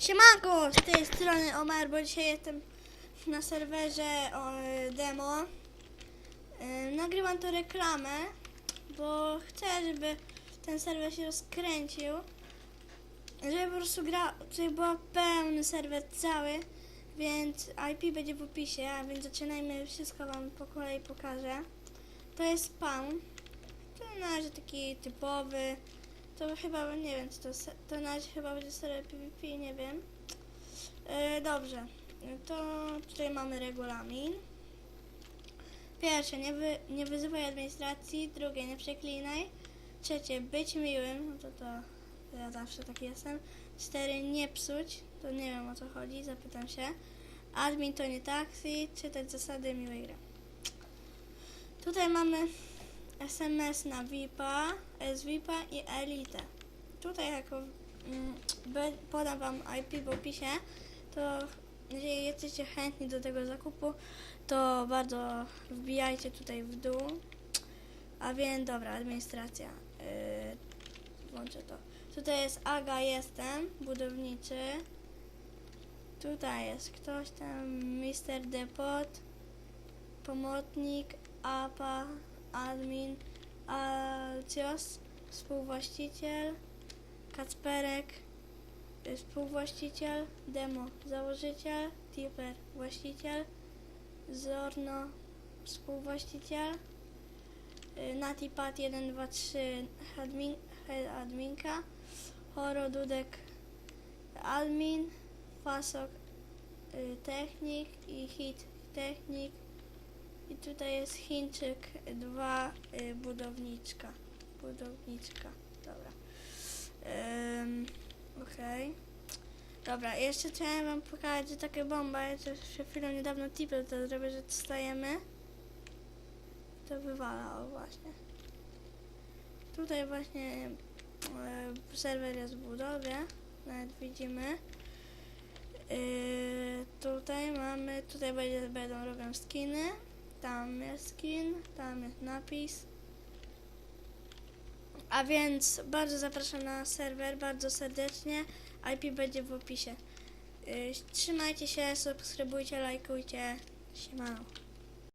Siemanko, z tej strony Omar, bo dzisiaj jestem na serwerze demo. E, Nagrywam to reklamę, bo chcę, żeby ten serwer się rozkręcił. Żeby po prostu gra, żeby był pełny serwer cały, więc IP będzie w opisie, a więc zaczynajmy, wszystko wam po kolei pokażę. To jest spawn. To na taki typowy. To chyba, nie wiem, to, to na razie chyba będzie serwer PvP, nie wiem. E, dobrze, to tutaj mamy regulamin. Pierwsze, nie, wy, nie wyzywaj administracji. Drugie, nie przeklinaj. Trzecie, być miłym. No to to ja zawsze taki jestem. Cztery, nie psuć. To nie wiem o co chodzi, zapytam się. Admin to nie taxi. Czytać zasady miłej gry. Tutaj mamy SMS na VIPa, SVIPa i Elite. Tutaj jako mm, podam Wam IP w opisie, to jeżeli jesteście chętni do tego zakupu, to bardzo wbijajcie tutaj w dół. A więc dobra, administracja. Yy, włączę to. Tutaj jest Aga, jestem, budowniczy. Tutaj jest ktoś tam, Mr. Depot, pomocnik, APA, admin, Alcios, współwłaściciel, Kacperek, y, współwłaściciel, Demo, założyciel, Tipper, właściciel, Zorno, współwłaściciel, y, Natipat 1, 2, 3, admin, head adminka, Horo, Dudek, admin, Fasok, y, technik i Hit, technik, i tutaj jest Chińczyk 2, y, budowniczka. Budowniczka, dobra. Ym, Okej. Dobra, jeszcze chciałem wam pokazać, że takie bomba, ja też przed chwilą niedawno tipy to zrobię, że stajemy. To wywala, o właśnie. Tutaj właśnie e, serwer jest w budowie, nawet widzimy. Yy, tutaj mamy, tutaj będzie, będą robią skiny. Tam jest skin, tam jest napis. A więc bardzo zapraszam na serwer, bardzo serdecznie. IP będzie w opisie. Yy, trzymajcie się, subskrybujcie, lajkujcie. Siemano.